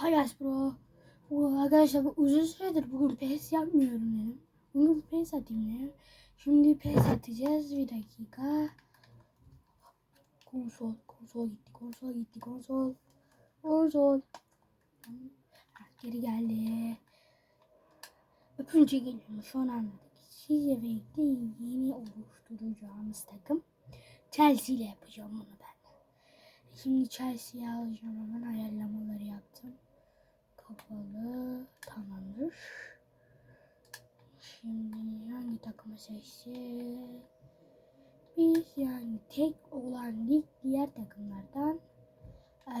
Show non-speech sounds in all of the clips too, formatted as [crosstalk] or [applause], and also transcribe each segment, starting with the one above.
Fayas bro. Bu arkadaşlar bu uzun süredir bugün pes yapmıyorum dedim. Bugün pes atayım dedim. Şimdi pes atacağız. Bir dakika. Konsol. Konsol gitti. Konsol gitti. Konsol. Konsol. Geri geldi. Öpünce geliyor. Şu an anladık. Sizle birlikte yeni oluşturacağımız takım. Chelsea ile yapacağım bunu ben. Şimdi Chelsea'yi alacağım hemen ayarlamaları yaptım. Kapalı tamamdır. Şimdi hangi takımı seçsek? Biz yani tek olan lig diğer takımlardan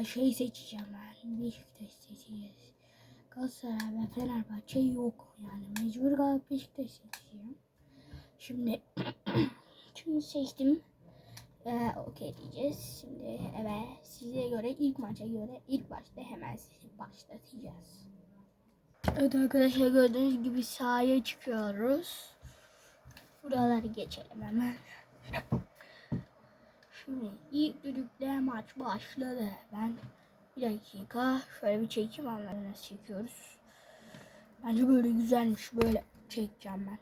şey seçeceğim ben. Beşiktaş seçeceğiz. Galatasaray ve Fenerbahçe yok. Yani mecbur Galatasaray Beşiktaş seçeceğim. Şimdi [clears throat] şimdi seçtim. Ee, okey diyeceğiz. Şimdi evet size göre ilk maça göre ilk başta hemen başlatacağız. Evet arkadaşlar gördüğünüz gibi sahaya çıkıyoruz. Buraları geçelim hemen. Şimdi ilk düdükle maç başladı. Ben bir dakika şöyle bir çekim anlarına çekiyoruz. Bence böyle güzelmiş. Böyle çekeceğim ben.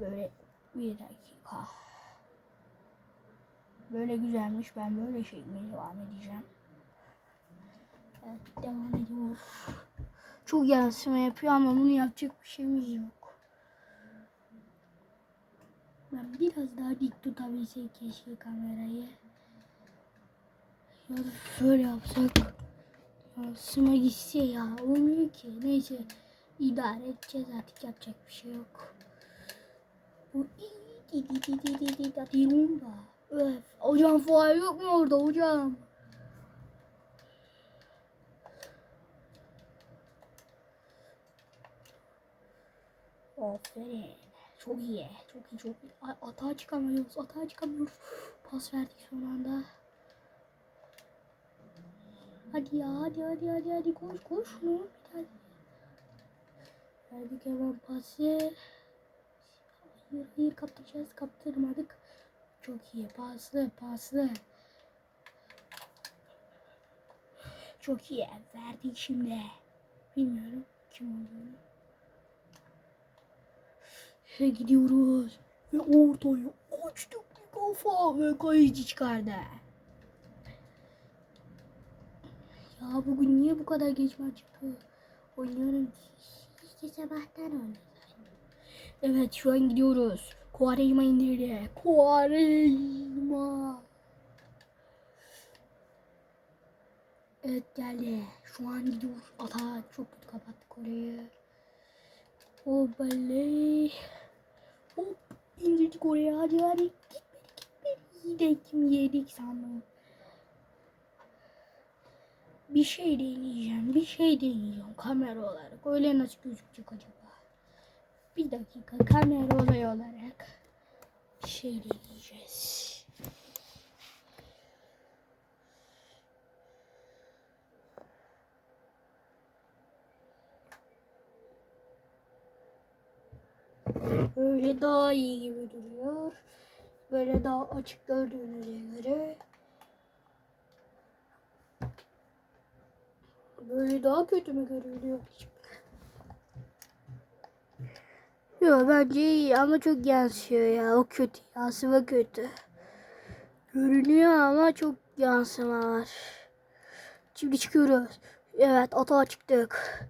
Böyle bir dakika. Böyle güzelmiş. Ben böyle çekmeye devam edeceğim. Evet devam ediyor. Çok yansıma yapıyor ama bunu yapacak bir şeyimiz yok. Ben biraz daha dik tutabilsek keşke kamerayı. Ya şöyle yapsak. Yansıma gitse ya. Olmuyor ki. Neyse idare edeceğiz artık yapacak bir şey yok. Bu iyi di di di di di di di Öf. Hocam fuar yok mu orada hocam? Aferin. Çok iyi. Çok iyi. Çok iyi. Ay, atağa çıkamıyoruz. Atağa çıkamıyoruz. Pas verdik son anda. Hadi ya. Hadi hadi hadi. hadi. Koş koş. Oldu? Hadi. Verdik hemen pası. Hayır hayır kaptıracağız. Kaptırmadık. Çok iyi. Paslı paslı. Çok iyi. Verdik şimdi. Bilmiyorum kim olduğunu. Ve gidiyoruz. Ve ortayı açtık bir kafa ve kayıcı çıkardı. Ya bugün niye bu kadar geç maç yapıyor? Oynuyorum. İşte sabahtan oynuyorum. Evet şu an gidiyoruz. Kuarejma indirdi. Kuarejma. Evet geldi. Şu an gidiyoruz. Ata çok kötü kapattık orayı. O baley. Hop indirdik oraya. Hadi hadi. Gitmedi gitmedi. Yedik mi yedik sandım. Bir şey deneyeceğim. Bir şey deneyeceğim kamera olarak. Öyle nasıl gözükecek acaba? Bir dakika kamera olay olarak şey deneyeceğiz. Böyle daha iyi gibi duruyor. Böyle daha açık gördüğünüze göre. Böyle daha kötü mü görünüyor? Yok bence iyi ama çok yansıyor ya. O kötü. Yansıma kötü. Görünüyor ama çok yansıma var. Şimdi çıkıyoruz. Evet atağa çıktık.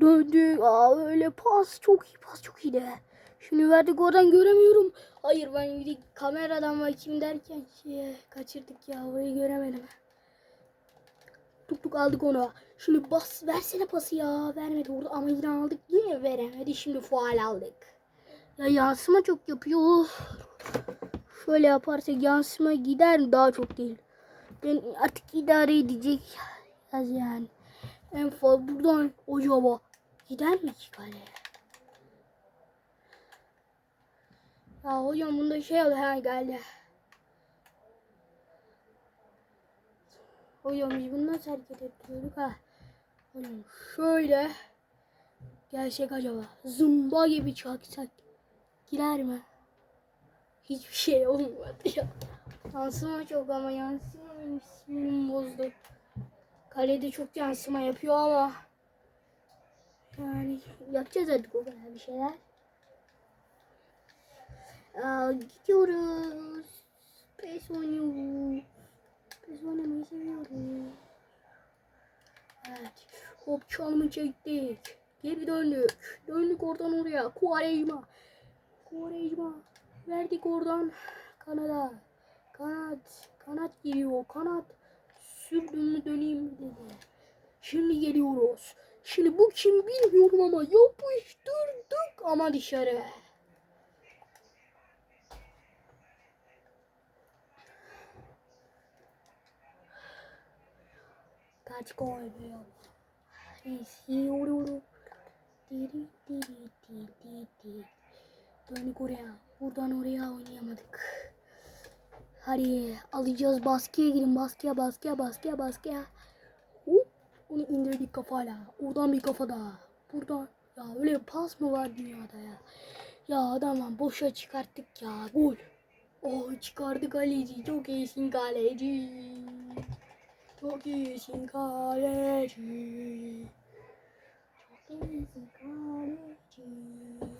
Döndük. Aa öyle pas. Çok iyi pas. Çok iyi de. Şimdi verdik oradan göremiyorum. Hayır ben bir kameradan bakayım derken şey, kaçırdık ya. Orayı göremedim. Tuk tuk aldık onu. Şimdi bas versene pası ya. Vermedi orada ama yine aldık. Yine veremedi. Şimdi faal aldık. Ya yansıma çok yapıyor. Şöyle yaparsak yansıma gider mi? Daha çok değil. Ben artık idare edecek. Az yani. En fazla buradan acaba gider mi ki kale? Ya hocam bunda şey oldu ha geldi. Hocam biz bunu nasıl hareket ettiriyorduk ha? Hocam şöyle gelsek acaba zımba gibi çaksak girer mi? Hiçbir şey olmadı ya. Yansıma çok ama yansıma benim sinirimi bozdu. Kalede çok yansıma yapıyor ama yani yapacağız artık o kadar bir şeyler. Aa, gidiyoruz. Pes oynuyoruz. Pes oynamayı seviyoruz. Evet. Hop çalımı çektik. Geri döndük. Döndük oradan oraya. Kuarejma. Kuarejma. Verdik oradan. Kanada. Kanat. Kanat geliyor. Kanat. Sürdüm mü döneyim dedi. Şimdi geliyoruz. Şimdi bu kim bilmiyorum ama yapıştırdık ama dışarı. Kaç gol diyor. Esiyorum. Diri diri di di di. Döndük oraya. Buradan oraya oynayamadık. Hadi alacağız baskıya girin baskıya baskıya baskıya baskıya. Hop, onu indirdik kafayla. Oradan bir kafa daha. Buradan. Ya öyle pas mı var dünyada ya? Ya adamlar boşa çıkarttık ya. Gol. Oh çıkardı kaleci. Çok iyisin kaleci. Çok iyisin kaleci. Çok iyisin kaleci.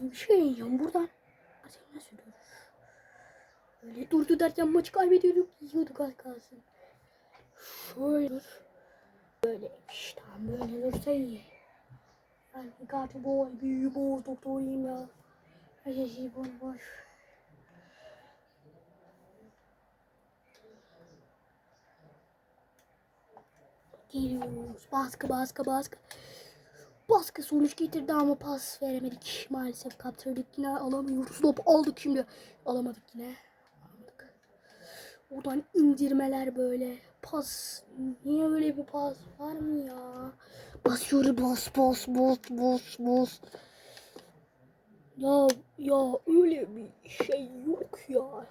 Bir şey diyeceğim buradan. Nasıl durur? Öyle durdu derken maçı kaybediyorduk. Yiyorduk az kalsın. Şöyle dur. Böyleymiş. Tamam böyle dursa iyi. Yani kartı boy, büyü boy, doktoruyum ya. Her şey boş Geliyoruz. Baskı baskı baskı. Baskı sonuç getirdi ama pas veremedik. Maalesef kaptırdık yine alamıyoruz. Top aldık şimdi. Alamadık yine. Alamadık. Oradan indirmeler böyle. Pas. Niye öyle bir pas var mı ya? Basıyoruz bas bas bas bas bas. Ya ya öyle bir şey yok ya.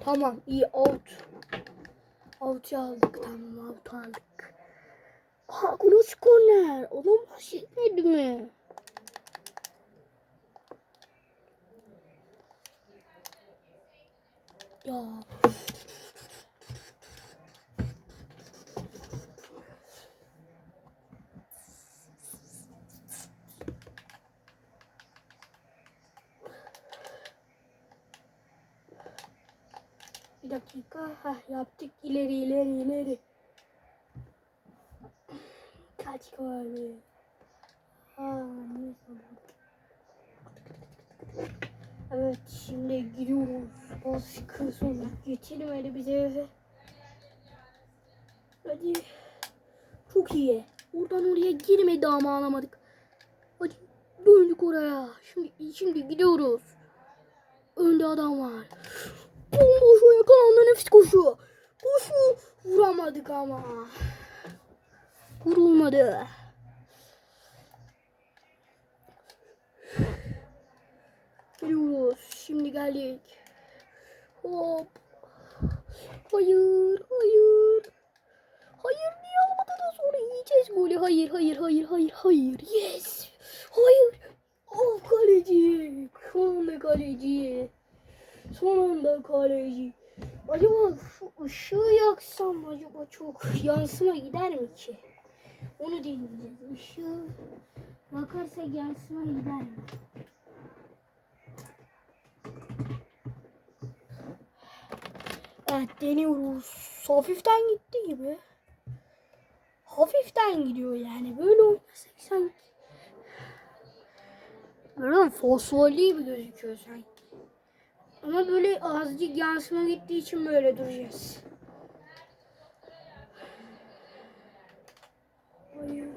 Tamam iyi out. Out aldık tamam out aldık. Ha cross corner. Oğlum bahsetmedi mi? Ya. Bir dakika. Ha yaptık ileri ileri ileri. Ha neyse bu. Evet şimdi gidiyoruz. Baskı sonuç getirmedi bize. Hadi. Çok iyi. Oradan oraya girmedi ama alamadık. Hadi döndük oraya. Şimdi şimdi gidiyoruz. Önde adam var. Bomboş o yakalandı nefis koşu. Koşu. Vuramadık ama. Vurulmadı. Geliyoruz. Şimdi geldik. Hop. Hayır, hayır. Hayır niye almadan sonra yiyeceğiz golü. Hayır, hayır, hayır, hayır, hayır. Yes. Hayır. Oh kaleci. Son anda kaleci. Son anda kaleci. Acaba şu ışığı yaksam acaba çok yansıma gider mi ki? Onu deneyeceğiz. Işığı bakarsa yansıma gider mi? Evet deniyoruz. Hafiften gitti gibi. Hafiften gidiyor yani. Böyle olmasak sanki. Böyle fosforlu gibi gözüküyor sanki. Ama böyle azıcık yansıma gittiği için böyle duracağız. Hayır.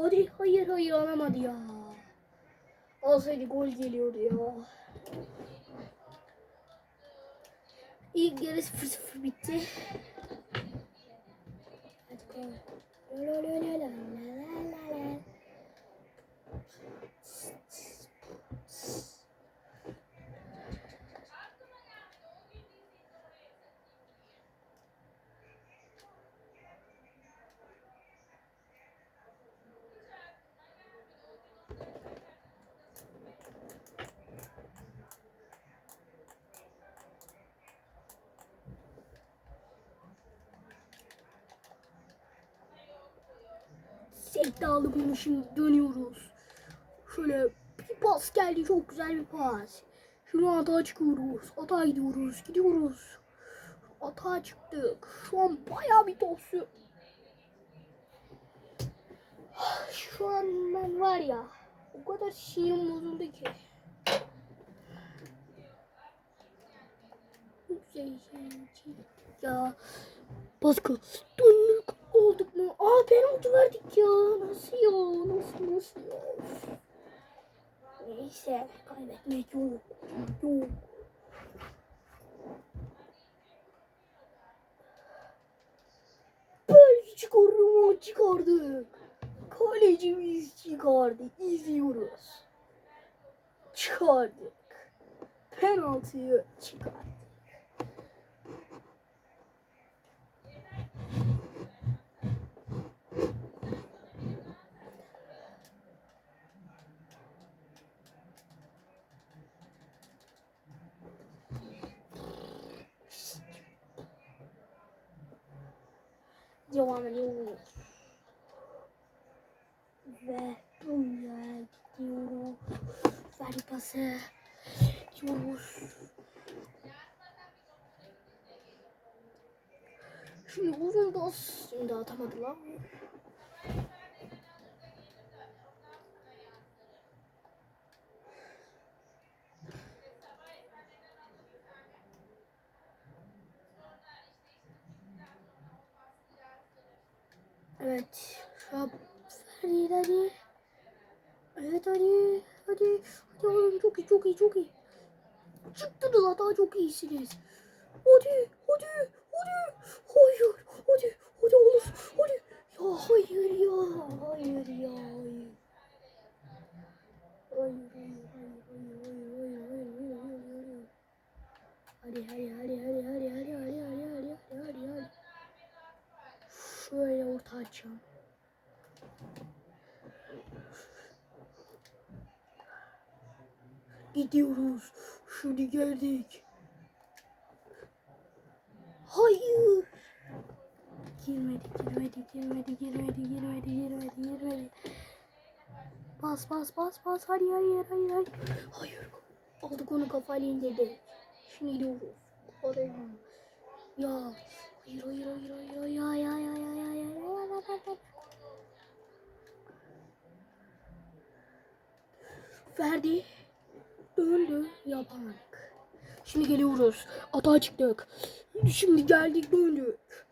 Hadi hayır hayır alamadı ya. Alsaydı gol geliyordu ya. İlk yarı 0-0 bitti. Aldık onu şimdi dönüyoruz. Şöyle bir pas geldi çok güzel bir pas. Şimdi atağa çıkıyoruz. Atağa gidiyoruz. Gidiyoruz. Atağa çıktık. Şu an bayağı bir topsu. Şu an ben var ya o kadar şeyim bozuldu ki. Ya baskı döndük olduk mu? Aa penaltı verdik ya. Nasıl ya? Nasıl nasıl ya? Neyse kaybetmek yok. Yok. Böyle çıkarımı çıkardık. Kalecimiz çıkardı. İzliyoruz. Çıkardık. Penaltıyı çıkardık. Devam ediyoruz. Ve buraya gidiyoruz. Ver pası. Gidiyoruz. Şimdi uzun pas. Şimdi atamadılar. Evet. An Ferdi hadi. Evet hadi. Hadi. Hadi oğlum çok iyi çok iyi çok iyi. Çıktınız hata çok iyisiniz. Hadi. Hadi. Hadi. Hayır. Hadi. Bas bas bas. Hayır hayır hayır. Hayır. hayır. Aldık onu kafayla indirdi. Şimdi gidiyoruz. Oraya. Ya. Hayır hayır hayır hayır. Ya ya ya ya ya ya. Verdi. Döndü. Yapamadık. Şimdi geliyoruz. Atağa çıktık. Şimdi geldik döndük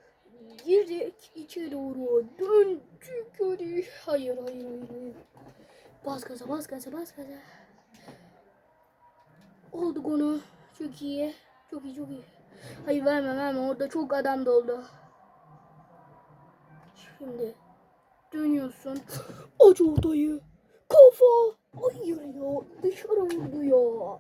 girdik içe doğru döndük hadi hayır hayır hayır Bas gaza bas gaza bas gaza. Olduk onu. Çok iyi. Çok iyi çok iyi. Hayır verme verme orada çok adam doldu. Şimdi dönüyorsun. Aç ortayı. Kafa. Hayır ya dışarı vurdu ya.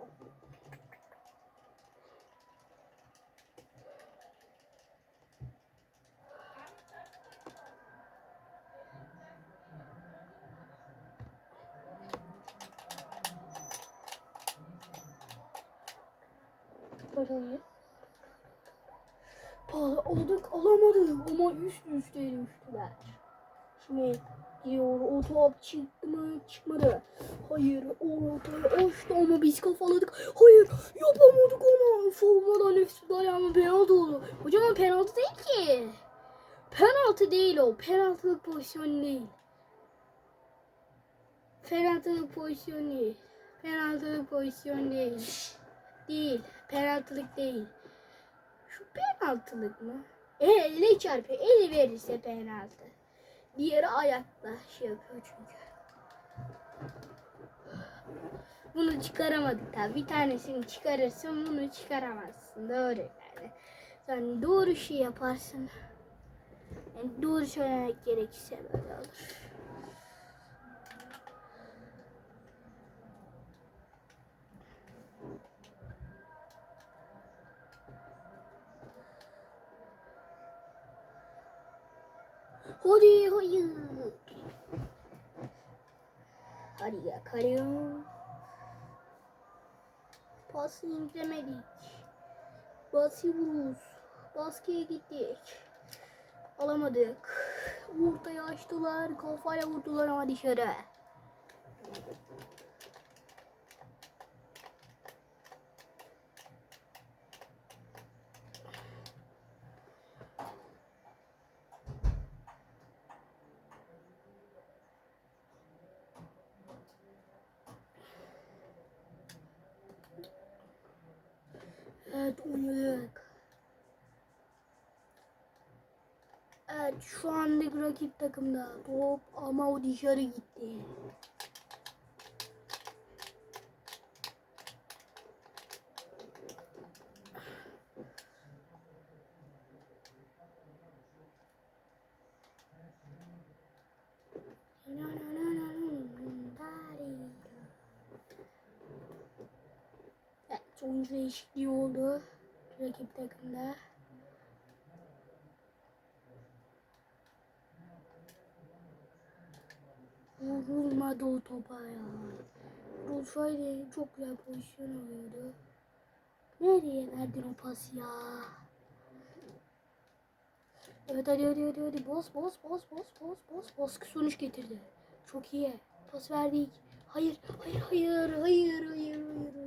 Parayı. Para aldık alamadık ama üst üste düştüler. Şimdi diyor o top çıktı mı çıkmadı. Hayır o ortayı açtı ama biz kafaladık. Hayır yapamadık onu. Savunmadan üstü dayanma penaltı oldu. Hocam o penaltı değil ki. Penaltı değil o. Penaltılık pozisyonu değil. Penaltılık pozisyonu değil. Penaltılık pozisyonu değil. Değil. Penaltılık değil. Şu penaltılık mı? E, elle çarpıyor. Eli verirse penaltı. Diğeri ayakla şey yapıyor çünkü. Bunu çıkaramadık tabi. Bir tanesini çıkarırsın bunu çıkaramazsın. Doğru yani. Yani doğru şey yaparsın. Yani doğru söylemek gerekirse böyle olur. Hadi hayır. Hadi yakalım. Pası indiremedik. Basıyoruz. Baskıya gittik. Alamadık. Ortaya açtılar. Kafayla vurdular ama dışarı. Evet oynadık. Evet şu anlık rakip takımda top ama o dışarı gitti. Evet, oyuncu değişikliği oldu rakip takımda. Vurulmadı o topa ya. Vurulsaydı çok güzel pozisyon oluyordu. Nereye verdin o pası ya? Evet hadi hadi hadi hadi bos bos bos bos bos bos baskı sonuç getirdi. Çok iyi. Pas verdik. Hayır hayır hayır hayır hayır hayır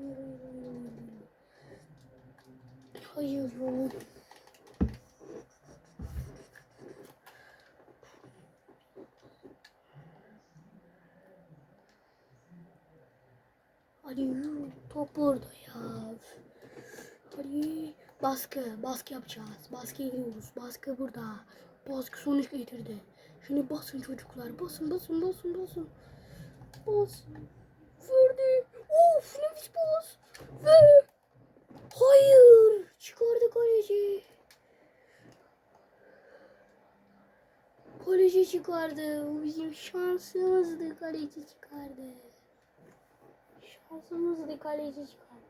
Hadi yürü, top orada ya. Hadi baskı, baskı yapacağız. Baskıya gidiyoruz. Baskı burada. Baskı sonuç getirdi. Şimdi basın çocuklar. Basın, basın, basın, basın. Bas. Verdi. Of nefis bas. Ve hayır. Çıkardı kaleci. Kaleci çıkardı. O bizim şansımızdı. Kaleci çıkardı. Şansımızdı kaleci çıkardı.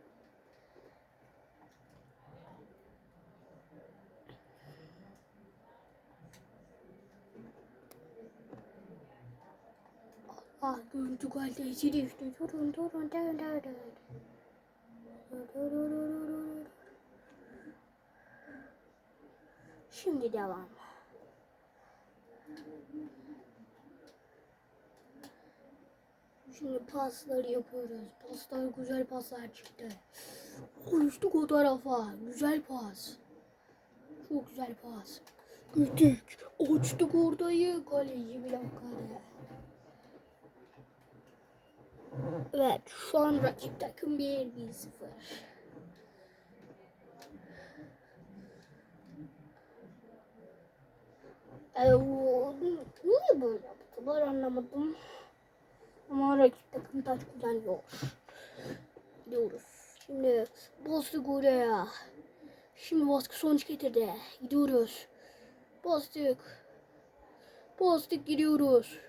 Ah görüntü kalitesi düştü. Durun durun durun durun. Şimdi devam. Şimdi pasları yapıyoruz. Paslar güzel paslar çıktı. Koştuk o tarafa. Güzel pas. Çok güzel pas. Gittik. Açtık ortayı. Kaleci dakika. Evet şu an rakip takım 1-1-0. O- niye böyle yaptılar anlamadım. Ama rakip takım taç kullanıyor. Gidiyoruz. Şimdi bastık oraya. Şimdi baskı sonuç getirdi. Gidiyoruz. Bastık. Bastık gidiyoruz.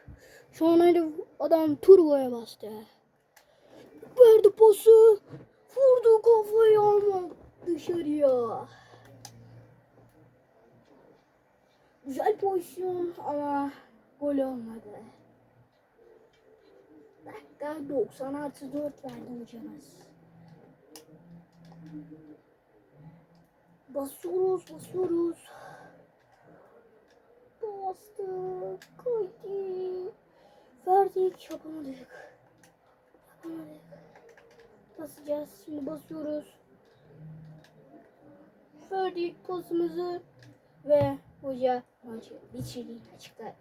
Şu hadi adam turboya bastı. Verdi pası. Vurdu kafayı ama dışarıya. Güzel pozisyon ama gol olmadı. Dakika 90 artı 4 verdi hocamız. Basıyoruz, basıyoruz. Bastık, kaydı. Verdik, yapamadık. Yapamadık. Basacağız, şimdi basıyoruz. Verdik pasımızı ve hoca bitirdiğini açıkladı.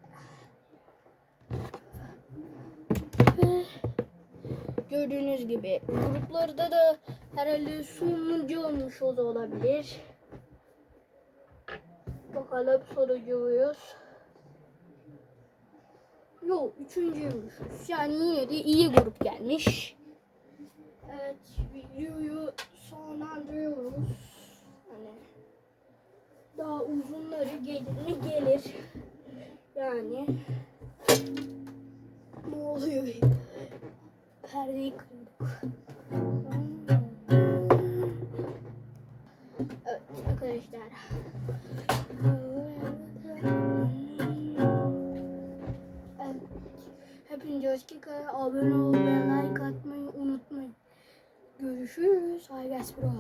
Ve gördüğünüz gibi gruplarda da herhalde sonuncu olmuş o da olabilir. Bakalım sonuncuyuz. Yok üçüncüymüşüz. Yani yine de iyi grup gelmiş. Evet videoyu sonlandırıyoruz. Daha uzunları gelir gelir. Yani ne oluyor? Perdeyi kırdık. Evet arkadaşlar. Hepinize hoşçakalın. Abone olmayı, like atmayı unutmayın. Görüşürüz. Haygas Pro.